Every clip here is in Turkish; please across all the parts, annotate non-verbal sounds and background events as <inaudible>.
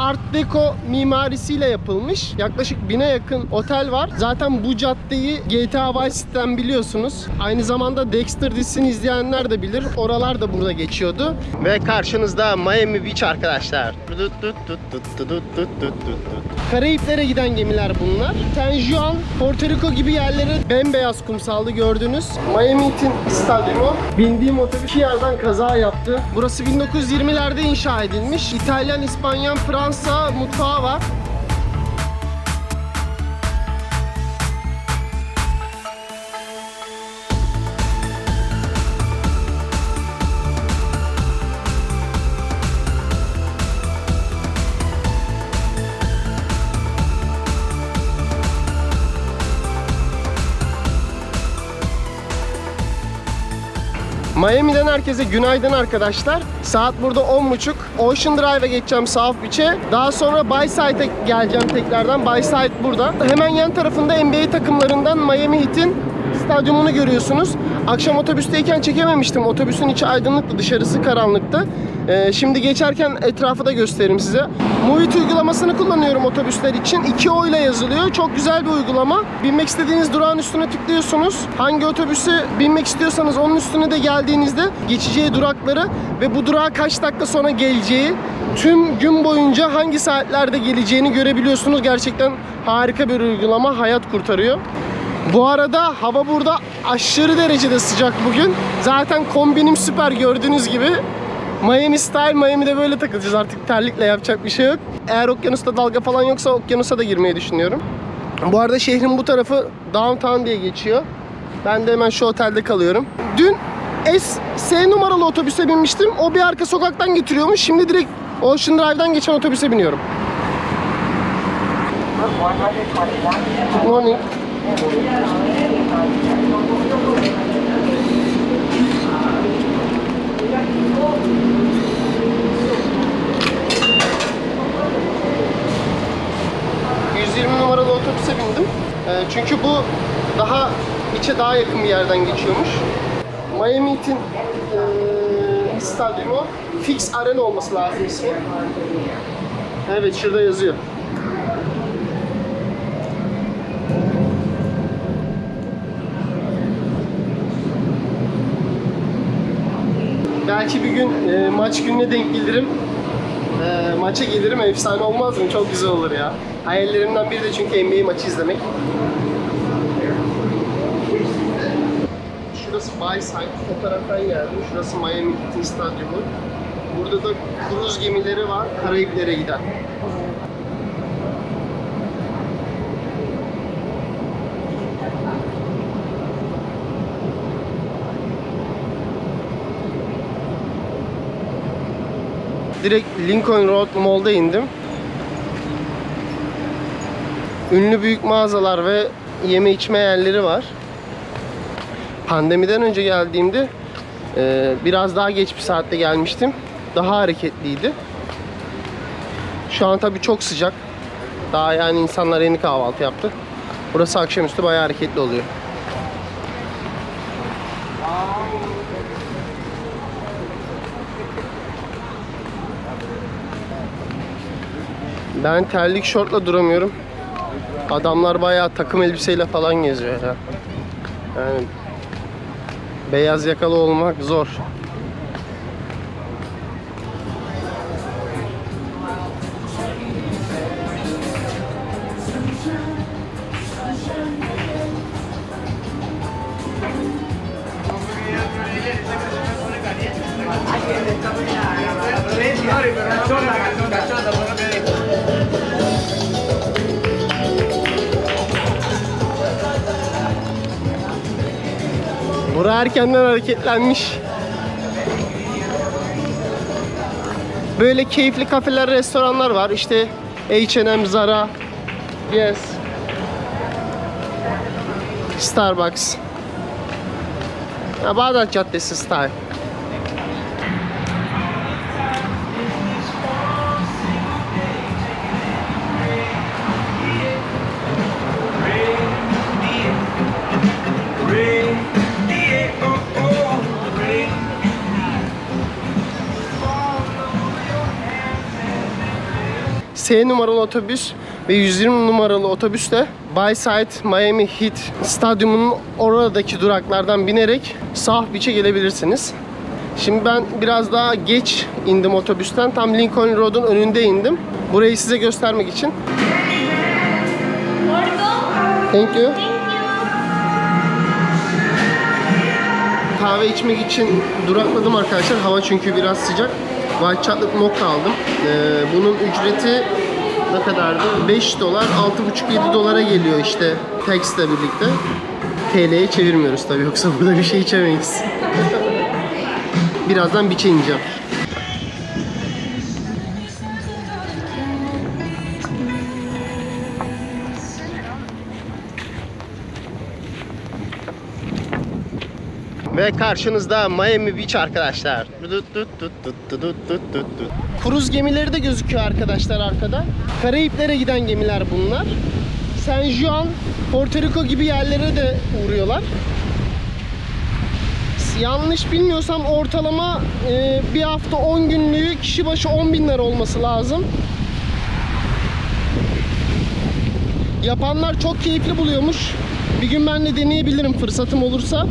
Art Deco mimarisiyle yapılmış. Yaklaşık bine yakın otel var. Zaten bu caddeyi GTA Vice City'den biliyorsunuz. Aynı zamanda Dexter dizisini izleyenler de bilir. Oralar da burada geçiyordu. Ve karşınızda Miami Beach arkadaşlar. Karayiplere giden gemiler bunlar. San Juan, Porto Rico gibi yerleri bembeyaz kumsallı gördünüz. Miami Heat'in stadyumu. Bindiğim otobüs iki yerden kaza yaptı. Burası 1920'lerde inşa edilmiş. İtalyan, İspanyol, Fransız Fransa mutfağı var. Miami'den herkese günaydın arkadaşlar. Saat burada 10.30. Ocean Drive'a geçeceğim South Beach'e. Daha sonra Byside geleceğim tekrardan. Byside burada. Hemen yan tarafında NBA takımlarından Miami Heat'in stadyumunu görüyorsunuz. Akşam otobüsteyken çekememiştim. Otobüsün içi aydınlıktı, dışarısı karanlıktı. Ee, şimdi geçerken etrafı da gösteririm size. Movit uygulamasını kullanıyorum otobüsler için. 2 O ile yazılıyor. Çok güzel bir uygulama. Binmek istediğiniz durağın üstüne tıklıyorsunuz. Hangi otobüsü binmek istiyorsanız onun üstüne de geldiğinizde geçeceği durakları ve bu durağa kaç dakika sonra geleceği, tüm gün boyunca hangi saatlerde geleceğini görebiliyorsunuz. Gerçekten harika bir uygulama. Hayat kurtarıyor. Bu arada hava burada aşırı derecede sıcak bugün. Zaten kombinim süper gördüğünüz gibi. Miami style, Miami'de böyle takılacağız artık terlikle yapacak bir şey yok. Eğer okyanusta dalga falan yoksa okyanusa da girmeyi düşünüyorum. Bu arada şehrin bu tarafı downtown diye geçiyor. Ben de hemen şu otelde kalıyorum. Dün S, S numaralı otobüse binmiştim. O bir arka sokaktan getiriyormuş. Şimdi direkt Ocean Drive'dan geçen otobüse biniyorum. Good morning. ...120 numaralı otobüse bindim. Ee, çünkü bu daha içe daha yakın bir yerden geçiyormuş. Miami Heat'in ee, stadyumu Fix Arena olması lazım ismi. Evet şurada yazıyor. Belki bir gün e, maç gününe denk gelirim. E, maça gelirim efsane olmaz mı? Çok güzel olur ya. Hayallerimden biri de çünkü NBA maçı izlemek. Şurası Bayside, o taraftan geldim. Şurası Miami Heat'in stadyumu. Burada da kruz gemileri var, Karayiplere giden. Direkt Lincoln Road Mall'da indim. Ünlü büyük mağazalar ve yeme içme yerleri var. Pandemiden önce geldiğimde e, biraz daha geç bir saatte gelmiştim. Daha hareketliydi. Şu an tabii çok sıcak. Daha yani insanlar yeni kahvaltı yaptı. Burası akşamüstü bayağı hareketli oluyor. Ben terlik şortla duramıyorum. Adamlar bayağı takım elbiseyle falan geziyor ya. Yani beyaz yakalı olmak zor. Bura erkenden hareketlenmiş. Böyle keyifli kafeler, restoranlar var. İşte H&M, Zara, Yes, Starbucks. Ya Bağdat Caddesi style. S numaralı otobüs ve 120 numaralı otobüsle Bayside Miami Heat stadyumunun oradaki duraklardan binerek South Beach'e gelebilirsiniz. Şimdi ben biraz daha geç indim otobüsten. Tam Lincoln Road'un önünde indim. Burayı size göstermek için. Thank you. Kahve içmek için durakladım arkadaşlar. Hava çünkü biraz sıcak. White chocolate mocha aldım. Ee, bunun ücreti ne kadardı? 5 dolar, 6,5-7 dolara geliyor işte tax'le birlikte. TL'ye çevirmiyoruz tabii yoksa <laughs> burada bir şey içemeyiz. Birazdan biçe ineceğim. karşınızda Miami Beach arkadaşlar. Kuruz gemileri de gözüküyor arkadaşlar arkada. Karayiplere giden gemiler bunlar. San Juan, Porto Rico gibi yerlere de uğruyorlar. Yanlış bilmiyorsam ortalama e, bir hafta 10 günlüğü kişi başı 10 bin lira olması lazım. Yapanlar çok keyifli buluyormuş. Bir gün ben de deneyebilirim fırsatım olursa.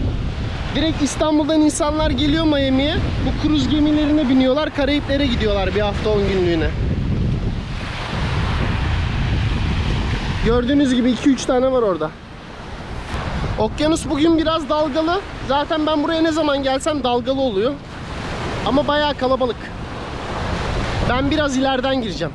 Direkt İstanbul'dan insanlar geliyor Miami'ye. Bu kruz gemilerine biniyorlar. Karayiplere gidiyorlar bir hafta 10 günlüğüne. Gördüğünüz gibi 2-3 tane var orada. Okyanus bugün biraz dalgalı. Zaten ben buraya ne zaman gelsem dalgalı oluyor. Ama bayağı kalabalık. Ben biraz ileriden gireceğim.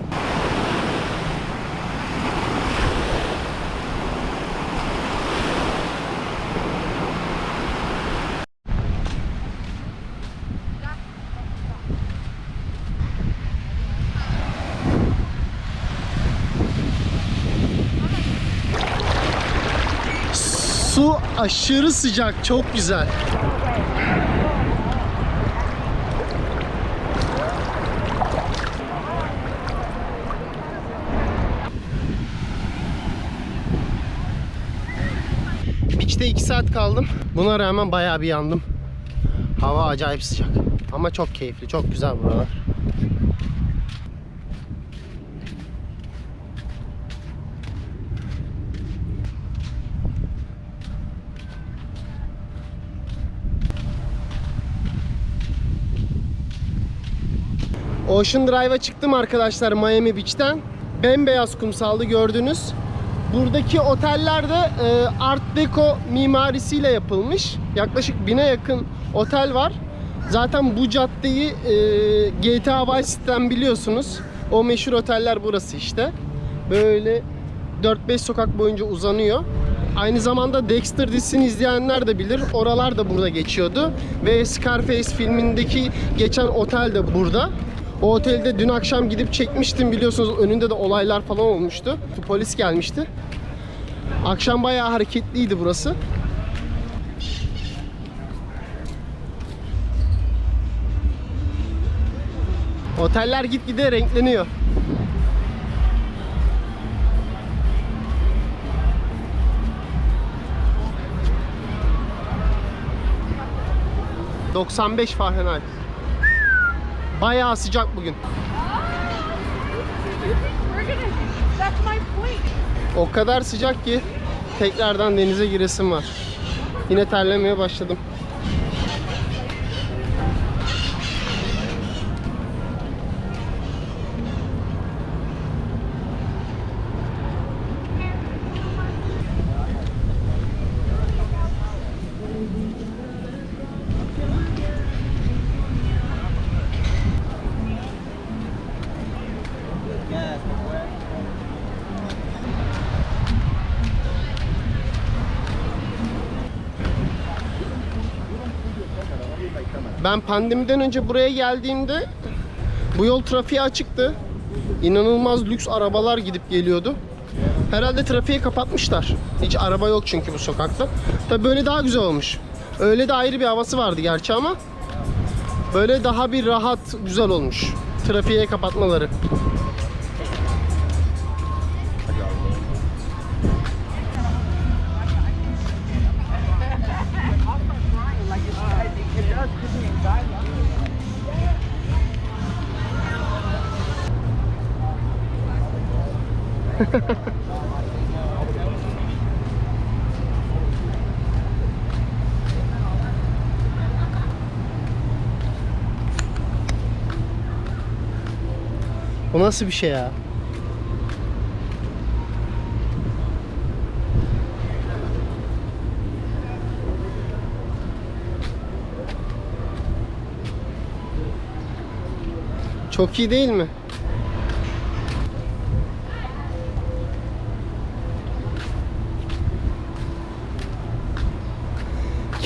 Aşırı sıcak, çok güzel. Beach'te 2 saat kaldım. Buna rağmen bayağı bir yandım. Hava acayip sıcak. Ama çok keyifli, çok güzel buralar. Ocean Drive'a çıktım arkadaşlar Miami Beach'ten. Bembeyaz kumsaldı gördünüz. Buradaki oteller de e, Art Deco mimarisiyle yapılmış. Yaklaşık bine yakın otel var. Zaten bu caddeyi e, GTA Vice City'den biliyorsunuz. O meşhur oteller burası işte. Böyle 4-5 sokak boyunca uzanıyor. Aynı zamanda Dexter dizisini izleyenler de bilir. Oralar da burada geçiyordu. Ve Scarface filmindeki geçen otel de burada. O otelde dün akşam gidip çekmiştim biliyorsunuz. Önünde de olaylar falan olmuştu. Polis gelmişti. Akşam bayağı hareketliydi burası. Oteller gitgide renkleniyor. ...95 Fahrenheit. Bayağı sıcak bugün. O kadar sıcak ki tekrardan denize giresim var. Yine terlemeye başladım. Ben pandemiden önce buraya geldiğimde bu yol trafiğe açıktı. İnanılmaz lüks arabalar gidip geliyordu. Herhalde trafiği kapatmışlar. Hiç araba yok çünkü bu sokakta. Tabi böyle daha güzel olmuş. Öyle de ayrı bir havası vardı gerçi ama böyle daha bir rahat, güzel olmuş. Trafiğe kapatmaları. <laughs> O nasıl bir şey ya? Çok iyi değil mi?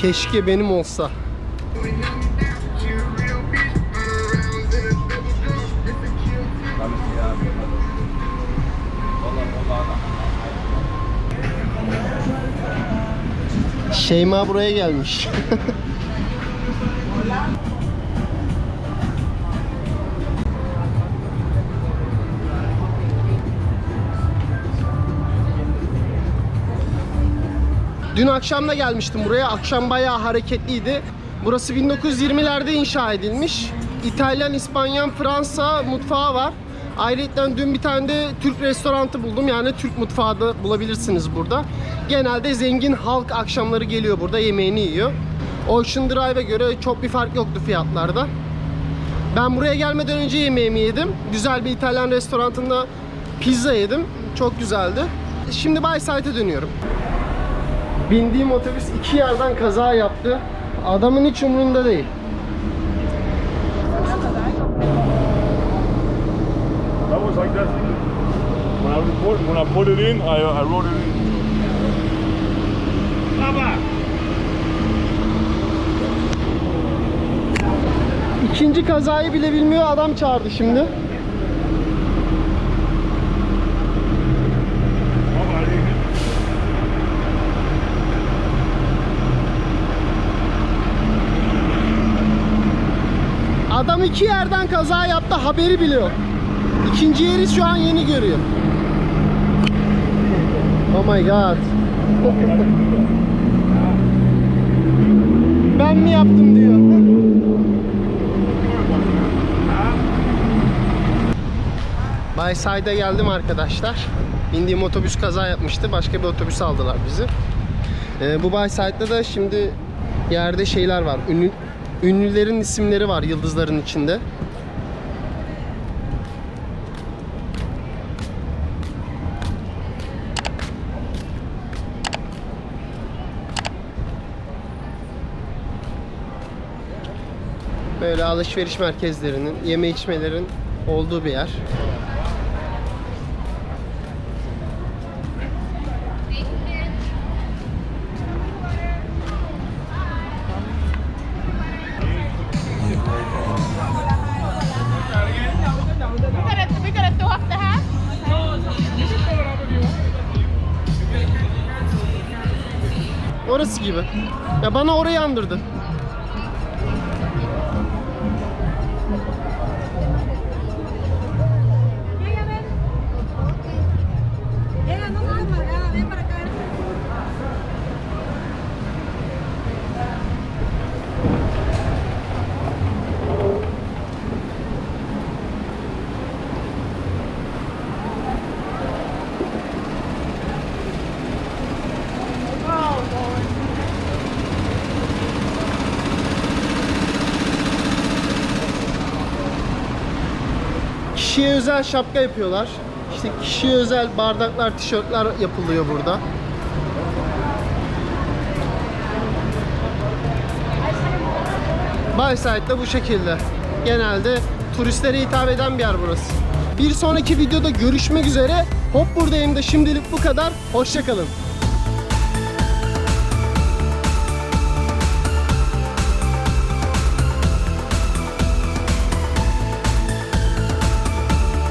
Keşke benim olsa. Şeyma buraya gelmiş. <laughs> Dün akşam da gelmiştim buraya. Akşam bayağı hareketliydi. Burası 1920'lerde inşa edilmiş. İtalyan, İspanyol, Fransa mutfağı var. Ayrıca dün bir tane de Türk restoranı buldum. Yani Türk mutfağı da bulabilirsiniz burada. Genelde zengin halk akşamları geliyor burada yemeğini yiyor. Ocean Drive'e göre çok bir fark yoktu fiyatlarda. Ben buraya gelmeden önce yemeğimi yedim. Güzel bir İtalyan restoranında pizza yedim. Çok güzeldi. Şimdi Bayside'e dönüyorum. Bindiğim otobüs iki yerden kaza yaptı. Adamın hiç umurunda değil. That was like that. When I report, when I put it in, I, I wrote it in. Baba. İkinci kazayı bile bilmiyor adam çağırdı şimdi. Baba, Adam iki yerden kaza yaptı haberi bile yok. İkinci yeri şu an yeni görüyor. Oh my god. ben mi yaptım diyor. Bayside'a geldim arkadaşlar. Bindiğim otobüs kaza yapmıştı. Başka bir otobüs aldılar bizi. Ee, bu Bayside'da da şimdi yerde şeyler var. Ünlü, ünlülerin isimleri var yıldızların içinde. Böyle alışveriş merkezlerinin, yeme içmelerin olduğu bir yer. Gibi. Ya bana orayı andırdı. Kişiye özel şapka yapıyorlar. İşte kişiye özel bardaklar, tişörtler yapılıyor burada. Bayside bu şekilde. Genelde turistlere hitap eden bir yer burası. Bir sonraki videoda görüşmek üzere. Hop buradayım da şimdilik bu kadar. Hoşçakalın.